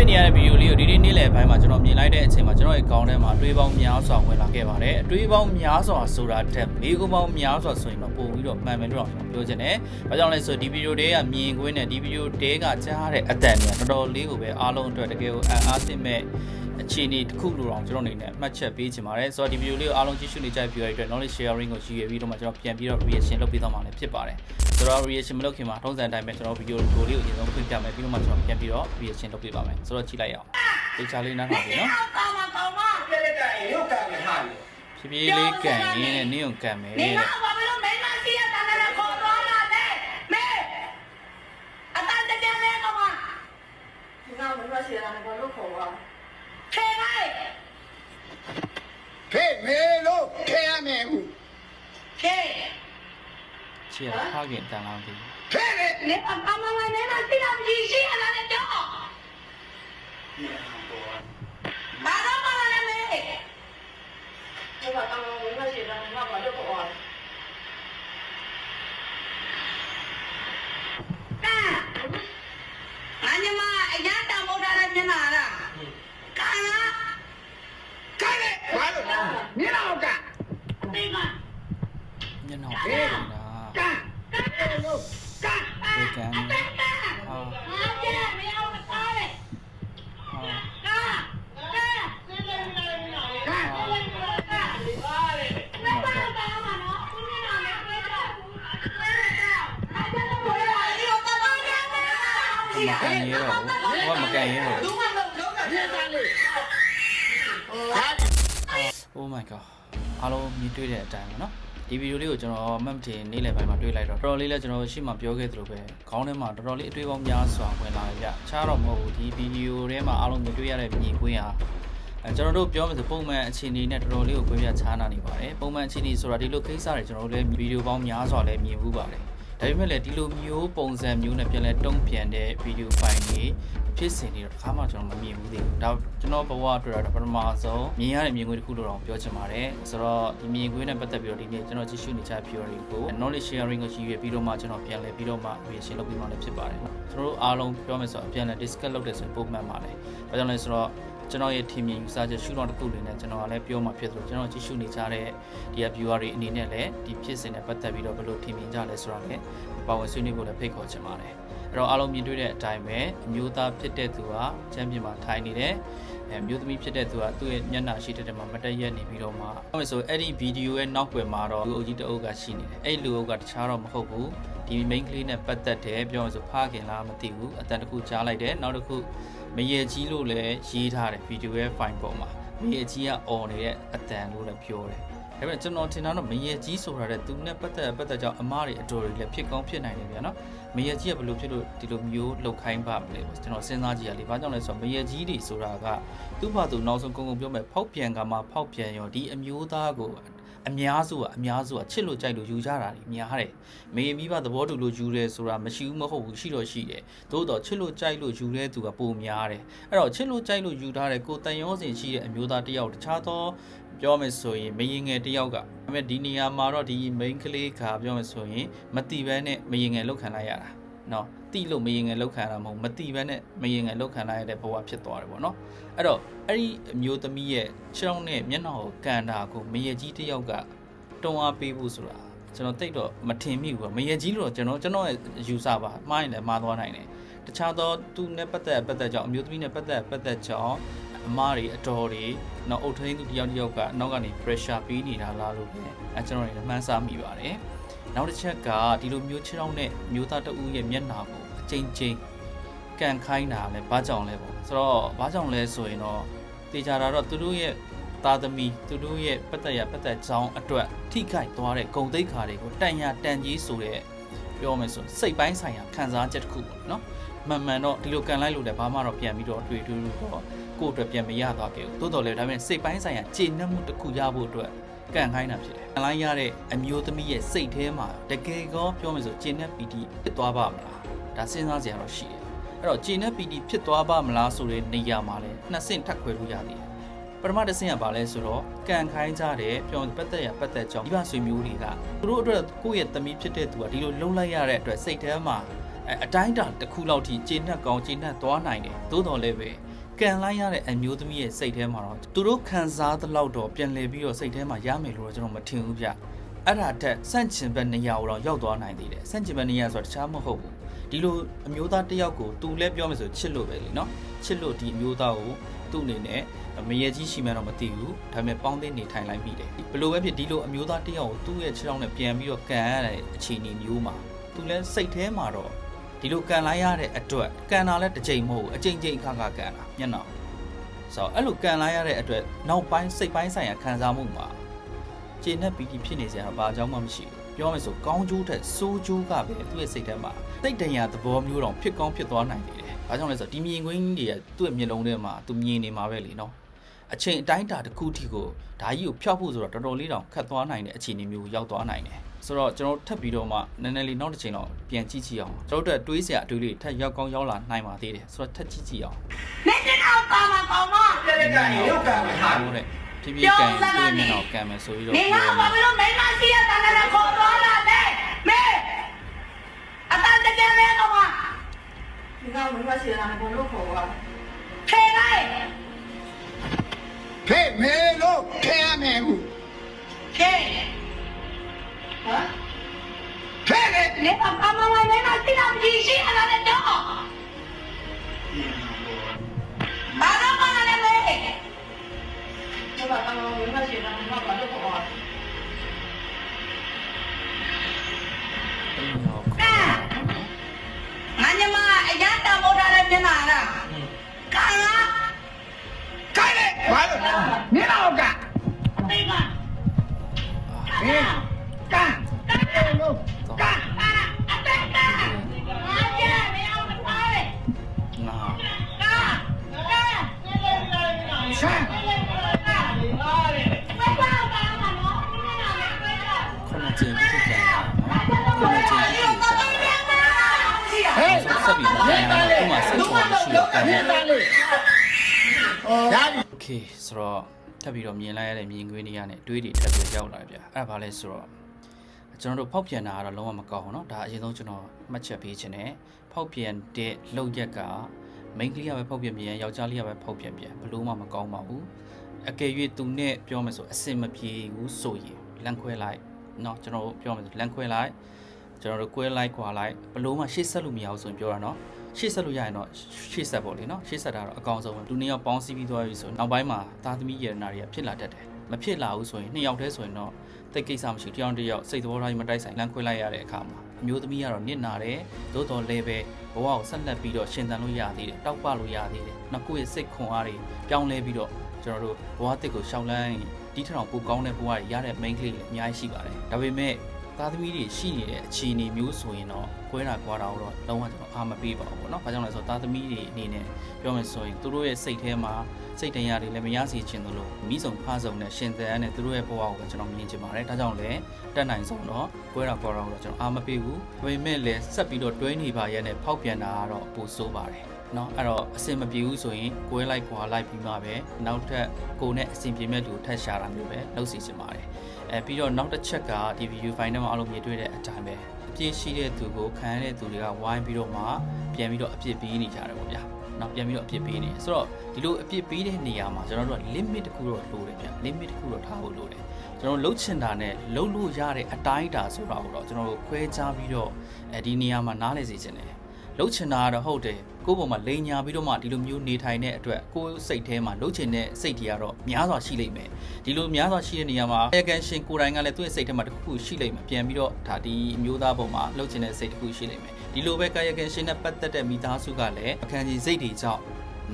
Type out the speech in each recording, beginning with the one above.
တွေ့နေရတဲ့ဗီဒီယိုလေးကိုဒီနေ့နေ့လယ်ပိုင်းမှာကျွန်တော်မြင်လိုက်တဲ့အချိန်မှာကျွန်တော်ရဲ့ခေါင်းထဲမှာအတွေးပေါင်းများစွာဝင်လာခဲ့ပါတယ်အတွေးပေါင်းများစွာဆိုတာတက်မိကုန်းပေါင်းများစွာဆိုရင်တော့ပို့ပြီးတော့မှန်မယ်လို့တော့ပြောချင်တယ်။ဘာကြောင့်လဲဆိုဒီဗီဒီယိုတွေကမြင်ကွင်းနဲ့ဒီဗီဒီယိုတွေကကြားတဲ့အတန်တွေကတော်တော်လေးကိုပဲအားလုံးအတွက်တကယ်ကိုအံ့အားသင့်မဲ့ အခြေအနေတစ်ခုလိုတော့ကျွန်တော်အနေနဲ့မှတ်ချက်ပေးချင်ပါတယ်ဆိုတော့ဒီဗီဒီယိုလေးကိုအားလုံးကြည့်ရှုနေကြပြီးရတဲ့အတွက် knowledge sharing ကိုရည်ရွယ်ပြီးတော့မှကျွန်တော်ပြန်ပြီးတော့ reaction လုပ်ပေးသွားမှာလည်းဖြစ်ပါတယ်ဆိုတော့ reaction မလုပ်ခင်မှာထုံးစံအတိုင်းပဲကျွန်တော်ဗီဒီယိုကိုလေးကိုအရင်ဆုံးဖွင့်ပြမယ်ပြီးတော့မှကျွန်တော်ပြန်ပြီးတော့ reaction လုပ်ပေးပါမယ်ဆိုတော့ကြည့်လိုက်ရအောင်တေချာလေးနားထောင်ပြီနော်ကောင်းမကောင်းမပြက်လက်ကရင်ရုပ်ကံနဲ့ဟာပြီဖြည်းဖြည်းလေးကန်ရင်းနဲ့နင်းကိုကန်မယ်နေတဲ့ကဘာလို့မင်းမရှိရတာလ ဖေးမေလို့ခဲရမယ်ဘူးခဲချီရဖခင်တန်လောင်းဒီဖေးလေနေအမမမနေမရှိတာမရှိရတာလည်းတော့ဘာတော့မလဲမေဒီကကောင်းမင်းမရှိတာလည်းဘာလို့ခေါ်သွားတာအညမအရန်တမိုးထားတဲ့မျက်နှာလားကာလား ကဲလေဘာလို့မြင်တော့က ဒီက ဒါဒီကံဟာဟာမကန်ရဲတော့ဘူးဘာမကန်ရဲတော့ဘူး Oh my god အားလုံးမြင်တွေ့တဲ့အတိုင်းပါနော် ဒီဗီဒီယိုလေးကိုကျွန်တော်မှတ်မတင်နေ့လယ်ပိုင်းမှာတွေ့လိုက်တော့တော်တော်လေးလဲကျွန်တော်ရှေ့မှာပြောခဲ့သလိုပဲခေါင်းထဲမှာတော်တော်လေးအတွေ့အကြုံများစွာဝင်လာတယ်ဗျခြားတော့မဟုတ်ဘူးဒီဗီဒီယိုထဲမှာအားလုံးမြင်တွေ့ရတဲ့မြင်ကွင်းဟာအဲကျွန်တော်တို့ပြောမယ်ဆိုပုံမှန်အခြေအနေနဲ့တော်တော်လေးကိုကြွေးပြခြားနာနေပါတယ်ပုံမှန်အခြေအနေဆိုတာဒီလိုကိစ္စတွေကျွန်တော်တို့လည်းဗီဒီယိုပေါင်းများစွာလည်းမြင်မှုပါတယ် ဒါပေမဲ့လည်းဒီလိုမျိုးပုံစံမျိုးနဲ့ပြန်လဲတုံ့ပြန်တဲ့ဗီဒီယိုဖိုင်တွေဖြစ်စဉ်တွေတော့တစ်ခါမှကျွန်တော်မမြင်ဘူးသေးဘူးဒါကျွန်တော်ဘဝအတွက်တော့ပထမဆုံးမြင်ရတဲ့မြင်ကွင်းတစ်ခုလို့တော့ပြောချင်ပါတယ်ဆိုတော့ဒီမြင်ကွင်းနဲ့ပတ်သက်ပြီးတော့ဒီနေ့ကျွန်တော်ကြည့်ရှုနေကြ theory ကို knowledge sharing ကိုရှိရပြီးတော့မှကျွန်တော်ပြန်လဲပြီးတော့မှ reaction လုပ်ပြီးမှလည်းဖြစ်ပါတယ်ကျွန်တော်တို့အားလုံးပြောမယ်ဆိုတော့ပြန်လဲ discuss လုပ်တယ်ဆိုရင်ပုံမှန်ပါတယ်ဘာကြောင့်လဲဆိုတော့ ကျွန်တော်ရဲ့ team မြင်ယူဆချက်ရှုတော့တစ်ခုအနေနဲ့ကျွန်တော်ကလည်းပြောမှဖြစ်သလိုကျွန်တော်ကြည့်ရှုနေကြတဲ့ဒီ viewer တွေအနေနဲ့လည်းဒီဖြစ်စဉ်နဲ့ပတ်သက်ပြီးတော့ဘယ်လို team မြင်ကြလဲဆိုတာလည်းပါဝင်ဆွေးနွေးဖို့လည်းဖိတ်ခေါ်ချင်ပါတယ်အဲ့တော့အားလုံးမြင်တွေ့တဲ့အတိုင်းပဲအမျိုးသားဖြစ်တဲ့သူကချမ်းပြင်မှာထိုင်နေတယ်အဲမျိုးသမီးဖြစ်တဲ့သူကသူ့ရဲ့မျက်နှာရှိတဲ့တဲမှာမတက်ရက်နေပြီးတော့မှအဲ့လိုဆိုအဲ့ဒီဗီဒီယိုရဲ့နောက်ွယ်မှာတော့လူအုပ်ကြီးတအုပ်ကရှိနေတယ်အဲ့လူအုပ်ကတခြားတော့မဟုတ်ဘူးဒီ main ကလေးနဲ့ပတ်သက်တယ်ပြောမှဆိုဖခင်လားမသိဘူးအတန်တစ်ခုကြားလိုက်တယ်နောက်တစ်ခု မရေကြီးလို့လည်းရေးထားတယ်ဗီဒီယိုရဲ့ file ပေါ်မှာမရေကြီးက on နေတဲ့အတန်လို့လည်းပြောတယ်ဒါပေမဲ့ကျွန်တော်ထင်တာတော့မရေကြီးဆိုတာတဲ့သူနဲ့ပတ်သက်ပတ်သက်ကြောင့်အမားတွေအတော်တွေလည်းဖြစ်ကောင်းဖြစ်နိုင်တယ်ဗျာနော်မရေကြီးကဘယ်လိုဖြစ်လို့ဒီလိုမျိုးလှုပ်ခိုင်းပါမလဲကျွန်တော်စဉ်းစားကြည့်ရလေဘာကြောင့်လဲဆိုတော့မရေကြီးတွေဆိုတာကသူ့ဘာသူနောက်ဆုံးကုန်းကုန်းပြောမယ်ဖောက်ပြန်ကမှဖောက်ပြန်ရောဒီအမျိုးသားကို အများစုကအများစုကချစ်လို့ကြိုက်လို့ယူကြတာတွေများတယ်။မေမိဘသဘောတူလို့ယူတယ်ဆိုတာမရှိဘူးမဟုတ်ဘူးရှိတော့ရှိတယ်။သို့တော့ချစ်လို့ကြိုက်လို့ယူတဲ့သူကပိုများတယ်။အဲ့တော့ချစ်လို့ကြိုက်လို့ယူထားတဲ့ကိုတန်ရောစင်ရှိတဲ့အမျိုးသားတစ်ယောက်တခြားသောပြောမယ်ဆိုရင်မရင်ငယ်တစ်ယောက်ကဒါပေမဲ့ဒီနေရာမှာတော့ဒီ main ကလေးကပြောမယ်ဆိုရင်မတိဘဲနဲ့မရင်ငယ်လောက်ခံလိုက်ရတာ။ နော်တိလို့မရင်ငယ်လောက်ခံရတာမဟုတ်မတိဘဲနဲ့မရင်ငယ်လောက်ခံလိုက်ရတဲ့ဘဝဖြစ်သွားတယ်ပေါ့နော်။အဲ့တော့အဲ့ဒီအမျိုးသမီးရဲ့ခြေထောက်နဲ့မျက်နှာကိုကန်တာကိုမရေကြီးတစ်ယောက်ကတွန်းအားပေးဖို့ဆိုတာကျွန်တော်တိတ်တော့မထင်မိဘူးပေါ့မရေကြီးလို့တော့ကျွန်တော်ကျွန်တော်ရဲ့ယူဆပါမှားရင်လည်းမှားသွားနိုင်တယ်တခြားသောသူနဲ့ပတ်သက်ပတ်သက်ကြောင့်အမျိုးသမီးနဲ့ပတ်သက်ပတ်သက်ကြောင့်အမားတွေအတော်တွေနောက်အုတ်ထင်းသူတစ်ယောက်တစ်ယောက်ကနောက်ကနေ pressure ပေးနေတာလားလို့ပဲအဲကျွန်တော်တွေလည်းမှန်းဆမိပါတယ် နောက်တစ်ချက်ကဒီလိုမျိုးခြေထောက်နဲ့မျိုးသားတဦးရဲ့မျက်နှာကိုအချိန်ချင်းကန်ခိုင်းတာလဲဘာကြောင့်လဲပေါ့ဆိုတော့ဘာကြောင့်လဲဆိုရင်တော့တေချာတာတော့သူတို့ရဲ့သားသမီးသူတို့ရဲ့ပတ်သက်ရပတ်သက်ကြောင်းအတွက်ထိခိုက်သွားတဲ့ဂုံတိတ်ခါတွေကိုတန်ရတန်ကြီးဆိုတဲ့ပြောမယ်ဆိုစိတ်ပိုင်းဆိုင်ရာခံစားချက်တစ်ခုပေါ့နော်မှန်မှန်တော့ဒီလိုကန်လိုက်လို့လည်းဘာမှတော့ပြန်ပြီးတော့တွေ့တွေ့လို့တော့ကိုယ့်အတွက်ပြန်မရသွားခဲ့ဘူးသို့တော်လည်းဒါပေမဲ့စိတ်ပိုင်းဆိုင်ရာကျေနပ်မှုတစ်ခုရဖို့အတွက် ကန်ခိုင်းတာဖြစ်တယ်ကန်လိုက်ရတဲ့အမျိုးသမီးရဲ့စိတ်ထဲမှာတကယ်ကောပြောမယ်ဆိုကျေနပ်ပီတိဖြစ်သွားပါမလားဒါစဉ်းစားစရာတော့ရှိတယ်အဲ့တော့ကျေနပ်ပီတိဖြစ်သွားပါမလားဆိုတဲ့နေရာမှာလဲနှစ်ဆင့်ထပ်ခွဲလို့ရသေးတယ်ပထမတစ်ဆင့်ကဘာလဲဆိုတော့ကန်ခိုင်းကြတဲ့ပြောပတ်သက်ရပတ်သက်ကြောင်းဒီပါဆွေမျိုးတွေကသူတို့အတွက်ကိုယ့်ရဲ့သမီးဖြစ်တဲ့သူကဒီလိုလုံလိုက်ရတဲ့အတွက်စိတ်ထဲမှာအဲအတိုင်းအတာတစ်ခုလောက်ထိကျေနပ်ကောင်းကျေနပ်သွားနိုင်တယ်သို့တော်လည်းပဲ ကန်လိုက်ရတဲ့အမျိုးသမီးရဲ့စိတ်ထဲမှာတော့သူတို့ခံစားသလောက်တော့ပြန်လည်ပြီးတော့စိတ်ထဲမှာရမယ်လို့တော့ကျွန်တော်မထင်ဘူးဗျအဲ့ဒါတက်စန့်ကျင်ဘက်နေရာကိုတော့ရောက်သွားနိုင်သေးတယ်စန့်ကျင်ဘက်နေရာဆိုတာတခြားမဟုတ်ဘူးဒီလိုအမျိုးသားတစ်ယောက်ကိုသူလည်းပြောမယ်ဆိုချစ်လို့ပဲလीနော်ချစ်လို့ဒီအမျိုးသားကိုသူ့အနေနဲ့မရေကြီးရှိမှတော့မသိဘူးဒါပေမဲ့ပေါင်းသိနေထိုင်လိုက်မိတယ်ဘလို့ပဲဖြစ်ဒီလိုအမျိုးသားတစ်ယောက်ကိုသူ့ရဲ့ခြေထောက်နဲ့ပြန်ပြီးတော့ကန်ရတဲ့အခြေအနေမျိုးမှာသူလည်းစိတ်ထဲမှာတော့ ဒီလိုကန်လိုက်ရတဲ့အတွက်ကန်တာလည်းတစ်ချိန်မဟုတ်ဘူးအချိန်ချင်းအခါခါကန်တာမျက်နှာဆိုတော့အဲ့လိုကန်လိုက်ရတဲ့အတွက်နောက်ပိုင်းစိတ်ပိုင်းဆိုင်ရာခံစားမှုမှာခြေနဲ့ပီတီဖြစ်နေစရာဘာအကြောင်းမှမရှိဘူးပြောမယ်ဆိုကောင်းကျိုးထက်ဆိုးကျိုးကပဲသူ့ရဲ့စိတ်ထဲမှာစိတ်တရာသဘောမျိုးတောင်ဖြစ်ကောင်းဖြစ်သွားနိုင်တယ်။ဘာကြောင့်လဲဆိုတော့ဒီမြင်ကွင်းကြီးတွေကသူ့ရဲ့မျက်လုံးထဲမှာသူမြင်နေမှာပဲလေနော်။ အချိန်အတိုင်းအတာတစ်ခုထိကိုဓာကြီးကိုဖျောက်ဖို့ဆိုတော့တော်တော်လေးတောင်ခက်သွားနိုင်တဲ့အခြေအနေမျိုးရောက်သွားနိုင်တယ်ဆိုတော့ကျွန်တော်ထပ်ပြီးတော့မှနည်းနည်းလေးနောက်တစ်ချိန်တော့ပြန်ကြည့်ကြည့်အောင်ကျွန်တော်တို့တွေးစရာအတွေးလေးထပ်ရောက်ကောင်းရောက်လာနိုင်ပါသေးတယ်ဆိုတော့ထပ်ကြည့်ကြည့်အောင်မင်းကတော့ပါမကောင်းမပြတဲ့ကံရုပ်ကံမှာဟုတ်တယ်ဖြည်းဖြည်းကံတွေ့မြင်တော့ကံမယ်ဆိုပြီးတော့မင်းကဘာလို့မင်းမရှိရတာလဲခေါ်သွားတာလဲမင်းအတန်တကယ်လဲကောင်မမင်းကမင်းမရှိရတာဘယ်လိုခေါ်သွားဖေးလိုက် ဖဲ့မယ်လို့ဖဲ့ရမယ်ခုဖဲ့ဟမ်ဖဲ့လေလေအမမမမသိလားကြည့်ရှိအလားတော့ဘာလို့မလာလဲဒီမှာအမမမမရှိတာဘာလို့ပေါ့ ငါညမအရတာမောထားတဲ့မျက်နှာလား Dan oke, slow. so... ထပ်ပြီးတော့မြင်လိုက်ရတဲ့မြင်ကွင်းတွေကနေတွေးတွေထပ်ပြီးရောက်လာပြအဲ့ဒါဘာလဲဆိုတော့ကျွန်တော်တို့ဖောက်ပြန်တာကတော့လုံးဝမကောင်းဘူးเนาะဒါအရင်ဆုံးကျွန်တော်မှတ်ချက်ပေးခြင်းနဲ့ဖောက်ပြန်တဲ့လုံရက်ကမိန်းကလေးကပဲဖောက်ပြန်ပြန်ယောက်ျားလေးကပဲဖောက်ပြန်ပြန်ဘလို့မှမကောင်းပါဘူးအကယ်၍သူနဲ့ပြောမယ်ဆိုအစင်မပြေဘူးဆိုရင်လန့်ခွဲလိုက်เนาะကျွန်တော်ပြောမယ်ဆိုလန့်ခွဲလိုက်ကျွန်တော်တို့ကွဲလိုက်ခွာလိုက်ဘလို့မှရှေ့ဆက်လို့မရဘူးဆိုရင်ပြောတာเนาะ ရှေ့ဆက်လို့ရရင်တော့ရှေ့ဆက်ပေါ့လေနော်ရှေ့ဆက်တာတော့အကောင်ဆုံးပဲလူနှစ်ယောက်ပေါင်းစည်းပြီးသွားပြီဆိုရင်နောက်ပိုင်းမှာသားသမီးရတနာတွေကဖြစ်လာတတ်တယ်မဖြစ်လာဘူးဆိုရင်နှစ်ယောက်တည်းဆိုရင်တော့တိတ်ကိစ္စမရှိဘူးတစ်ယောက်တစ်ယောက်စိတ်သဘောထားကြီးမတိုက်ဆိုင်လမ်းခွဲလိုက်ရတဲ့အခါမှာအမျိုးသမီးကတော့နစ်နာတယ်သို့တော်လည်းပဲဘဝကိုဆက်လက်ပြီးတော့ရှင်သန်လို့ရသေးတယ်တောက်ပလို့ရသေးတယ်နောက်ကိုယ့်ရဲ့စိတ်ခွန်အားတွေပြောင်းလဲပြီးတော့ကျွန်တော်တို့ဘဝတစ်ကိုရှောင်လန်းရင်ဒီထက်တော့ပိုကောင်းတဲ့ဘဝတွေရတဲ့ main ကလေးတွေအများကြီးရှိပါတယ်ဒါပေမဲ့ သားသမီးတွေရှိနေတဲ့အခြေအနေမျိုးဆိုရင်တော့ကွဲတာကွာတာတော့လုံးဝကျွန်တော်အားမပေးပါဘူးပေါ့နော်။ဘာကြောင့်လဲဆိုတော့သားသမီးတွေအနေနဲ့ပြောမယ်ဆိုရင်သူတို့ရဲ့စိတ်ထဲမှာစိတ်တရားတွေလည်းမရစေချင်သလိုမိဆုံးဖားဆုံးနဲ့ရှင်သန်နဲ့သူတို့ရဲ့ဘဝကိုပဲကျွန်တော်မြင်ချင်ပါတယ်။ဒါကြောင့်လည်းတက်နိုင်ဆုံးတော့ကွဲတာကွာတာတော့ကျွန်တော်အားမပေးဘူး။ဒါပေမဲ့လည်းဆက်ပြီးတော့တွဲနေပါရဲ့နဲ့ဖောက်ပြန်တာကတော့ပိုဆိုးပါတယ်။နော်အဲ့တော့အဆင်မပြေဘူးဆိုရင်ကွဲလိုက်ကွာလိုက်ပြီးမှပဲနောက်ထပ်ကိုယ်နဲ့အဆင်ပြေမဲ့လူကိုထပ်ရှာတာမျိုးပဲလုပ်စီချင်ပါတယ်။ အဲပြီးတော့နောက်တစ်ချက်ကဒီ video file ထဲမှာအလုံးမြင်တွေ့တဲ့အတိုင်းပဲအပြည့်ရှိတဲ့သူကိုခံရတဲ့သူတွေကဝိုင်းပြီးတော့မှပြန်ပြီးတော့အပြစ်ပေးနေကြတယ်ပေါ့ဗျာ။နောက်ပြန်ပြီးတော့အပြစ်ပေးနေဆိုတော့ဒီလိုအပြစ်ပေးတဲ့နေရာမှာကျွန်တော်တို့က limit တစ်ခုတော့လိုတယ်ဗျာ limit တစ်ခုတော့ထားဖို့လိုတယ်ကျွန်တော်လှုပ်ချင်တာနဲ့လှုပ်လို့ရတဲ့အတိုင်းအတာဆိုတာကိုတော့ကျွန်တော်တို့ခွဲခြားပြီးတော့အဲဒီနေရာမှာနားလည်စေချင်တယ် လှုပ်ချင်တာကတော့ဟုတ်တယ်ကိုယ့်ဘောမှာလိန်ညာပြီးတော့မှဒီလိုမျိုးနေထိုင်တဲ့အတွက်ကိုယ့်စိတ်ထဲမှာလှုပ်ချင်တဲ့စိတ်တွေကတော့များစွာရှိလိမ့်မယ်ဒီလိုများစွာရှိတဲ့နေရာမှာအကန်ရှင်ကိုယ်တိုင်ကလည်းသူ့ရဲ့စိတ်ထဲမှာတစ်ခုခုရှိလိမ့်မယ်ပြန်ပြီးတော့ဒါဒီအမျိုးသားပုံမှာလှုပ်ချင်တဲ့စိတ်တစ်ခုရှိလိမ့်မယ်ဒီလိုပဲကာယကံရှင်နဲ့ပတ်သက်တဲ့မိသားစုကလည်းအခန်းကြီးစိတ်တွေကြောင့်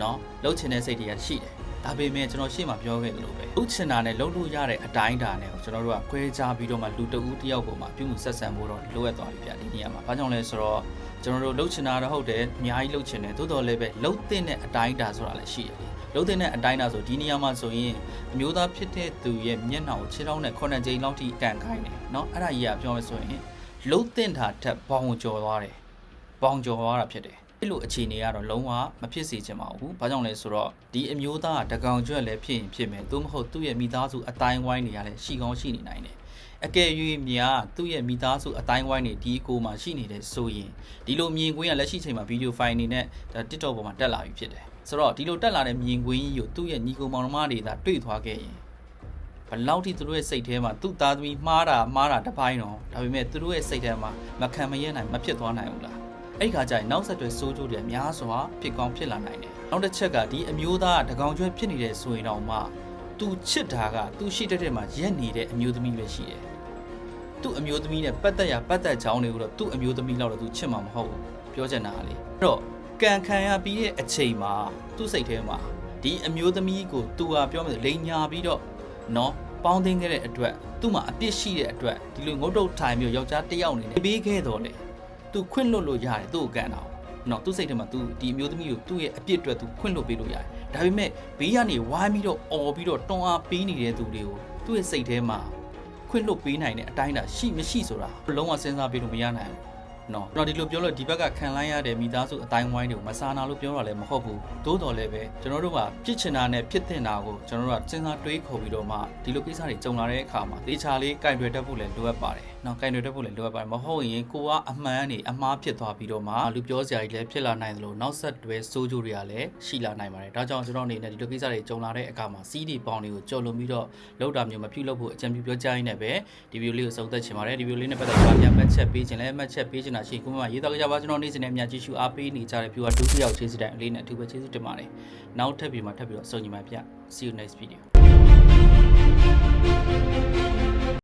နော်လှုပ်ချင်တဲ့စိတ်တွေကရှိတယ်ဒါပေမဲ့ကျွန်တော်ရှေ့မှာပြောခဲ့သလိုပဲလှုပ်ချင်တာနဲ့လှုပ်လို့ရတဲ့အတိုင်းအတာနဲ့ကိုကျွန်တော်တို့ကခွဲခြားပြီးတော့မှလူတဦးတစ်ယောက်ပုံမှာပြုမှုဆက်ဆံဖို့တော့လိုအပ်သွားပြီဗျဒီနေရာမှာဘာကြောင့်လဲဆိုတော့ကျွန်တော်တို့လှုပ်ချင်တာတော့ဟုတ်တယ်အများကြီးလှုပ်ချင်တယ်သို့တော်လည်းပဲလှုပ်တဲ့အတိုင်းအတာဆိုတာလည်းရှိတယ်လေလှုပ်တဲ့အတိုင်းအတာဆိုဒီနေရာမှာဆိုရင်အမျိုးသားဖြစ်တဲ့သူရဲ့မျက်နှာကိုခြေထောက်နဲ့ခုနှစ်ကြိမ်လောက်ထိကန်ခိုင်းတယ်เนาะအဲ့ဒါကြီးကပြောမယ်ဆိုရင်လှုပ်တဲ့တာထက်ဘောင်ကျော်သွားတယ် ပေါင်ကျော်သွားတာဖြစ်တယ်အဲ့လိုအခြေအနေကတော့လုံးဝမဖြစ်စေချင်ပါဘူး။ဘာကြောင့်လဲဆိုတော့ဒီအမျိုးသားကတကောင်ကျွတ်လည်းဖြစ်ရင်ဖြစ်မယ်။သို့မဟုတ်သူ့ရဲ့မိသားစုအတိုင်းဝိုင်းတွေလည်းရှိကောင်းရှိနေနိုင်တယ်။ အကယ်၍များသူ့ရဲ့မိသားစုအတိုင်းဝိုင်းတွေဒီအကိုမှာရှိနေတယ်ဆိုရင်ဒီလိုမြင်ကွင်းကလက်ရှိချိန်မှာဗီဒီယိုဖိုင်အနေနဲ့ဒါ TikTok ပေါ်မှာတက်လာပြီဖြစ်တယ်ဆိုတော့ဒီလိုတက်လာတဲ့မြင်ကွင်းကြီးကိုသူ့ရဲ့ညီကိုမောင်နှမတွေသာတွေ့သွားခဲ့ရင်ဘယ်လောက်ထိသူတို့ရဲ့စိတ်ထဲမှာသူ့သားသမီးမှားတာမှားတာတစ်ပိုင်းတော့ဒါပေမဲ့သူတို့ရဲ့စိတ်ထဲမှာမခံမရနိုင်မဖြစ်သွားနိုင်ဘူးလားအဲ့ဒီခါကျရင်နောက်ဆက်တွဲစိုးကျိုးတွေအများစွာဖြစ်ကောင်းဖြစ်လာနိုင်တယ်နောက်တစ်ချက်ကဒီအမျိုးသားကတကောင်ကျွဲဖြစ်နေတဲ့ဆိုရင်တော့မှ သူချစ်တာကသူရှိတဲ့တဲ့မှာရက်နေတဲ့အမျိုးသမီးပဲရှိတယ်သူ့အမျိုးသမီးနဲ့ပတ်သက်ရပတ်သက်ချောင်းတွေကိုတော့သူ့အမျိုးသမီးလောက်တော့သူချစ်မှာမဟုတ်ဘူးပြောချင်တာကလေအဲ့တော့ကန်ခံရပြီးတဲ့အချိန်မှာသူ့စိတ်ထဲမှာဒီအမျိုးသမီးကိုသူဟာပြောမယ်လိန်ညာပြီးတော့နော်ပေါင်းသိမ်းခဲ့တဲ့အတွက်သူ့မှာအပြစ်ရှိတဲ့အတွက်ဒီလိုငုတ်တုတ်ထိုင်ပြီးတော့ယောက်ျားတစ်ယောက်အနေနဲ့ပေးခဲ့တော့လေသူခွင့်လွတ်လို့ရတယ်သူ့ကိုကန်တာနော်သူ့စိတ်ထဲမှာ तू ဒီအမျိုးသမီးကိုသူ့ရဲ့အပြစ်အတွက် तू ခွင့်လွတ်ပေးလို့ရတယ် ဒါပေမဲ့ဘေးကနေဝိုင်းပြီးတော့អော်ပြီးတော့တွန်းအားပေးနေတဲ့သူတွေကိုသူ့ရဲ့စိတ်ထဲမှာခွင့်လွတ်ပေးနိုင်တဲ့အတိုင်းတာရှိမရှိဆိုတာလုံးဝစဉ်းစားပြီးလို့မရနိုင်ဘူးနော်ကျွန်တော်ဒီလိုပြောလို့ဒီဘက်ကခံလိုက်ရတဲ့မိသားစုအတိုင်းဝိုင်းတွေကိုမစာနာလို့ပြောတာလည်းမဟုတ်ဘူးသို့တော်လည်းပဲကျွန်တော်တို့ကဖြစ်ချင်တာနဲ့ဖြစ်တင်တာကိုကျွန်တော်တို့ကစဉ်းစားတွေးခေါ်ပြီးတော့မှဒီလိုကိစ္စတွေကြုံလာတဲ့အခါမှာတေချာလေးကင်တွယ်တတ်ဖို့လည်းလိုအပ်ပါတယ် နော်ကင်တွယ်တတ်ဖို့လည်းလိုအပ်ပါတယ်မဟုတ်ရင်ကိုကအမှန်ကနေအမှားဖြစ်သွားပြီးတော့မှလူပြောစရာကြီးလည်းဖြစ်လာနိုင်သလိုနောက်ဆက်တွဲစိုးကြိုးတွေကလည်းရှိလာနိုင်ပါတယ်ဒါကြောင့်ကျွန်တော်အနေနဲ့ဒီလိုကိစ္စတွေကြုံလာတဲ့အခါမှာစီးဒီပေါင်တွေကိုကြော်လွန်ပြီးတော့လောက်တာမျိုးမပြုလုပ်ဖို့အကြံပြုပြောကြားရင်းနဲ့ပဲဒီဗီဒီယိုလေးကိုဆုံးသက်ချင်ပါတယ်ဒီဗီဒီယိုလေးနဲ့ပတ်သက်ပြီးပြန်မှတ်ချက်ပေးခြင်းလဲမှတ်ချက်ပေးခြင်းတာရှိရင်ကိုမမရေးတော့ကြပါကျွန်တော်နေ့စဉ်နဲ့အများကြီးရှုအားပေးနေကြတဲ့ viewer ဒုတိယချေးစီတိုင်းအလေးနဲ့အထူးပဲချေးစီတင်ပါတယ်နောက်ထပ်ပြီးမှထပ်ပြီးတော့စုံညီမှာပြ see you next video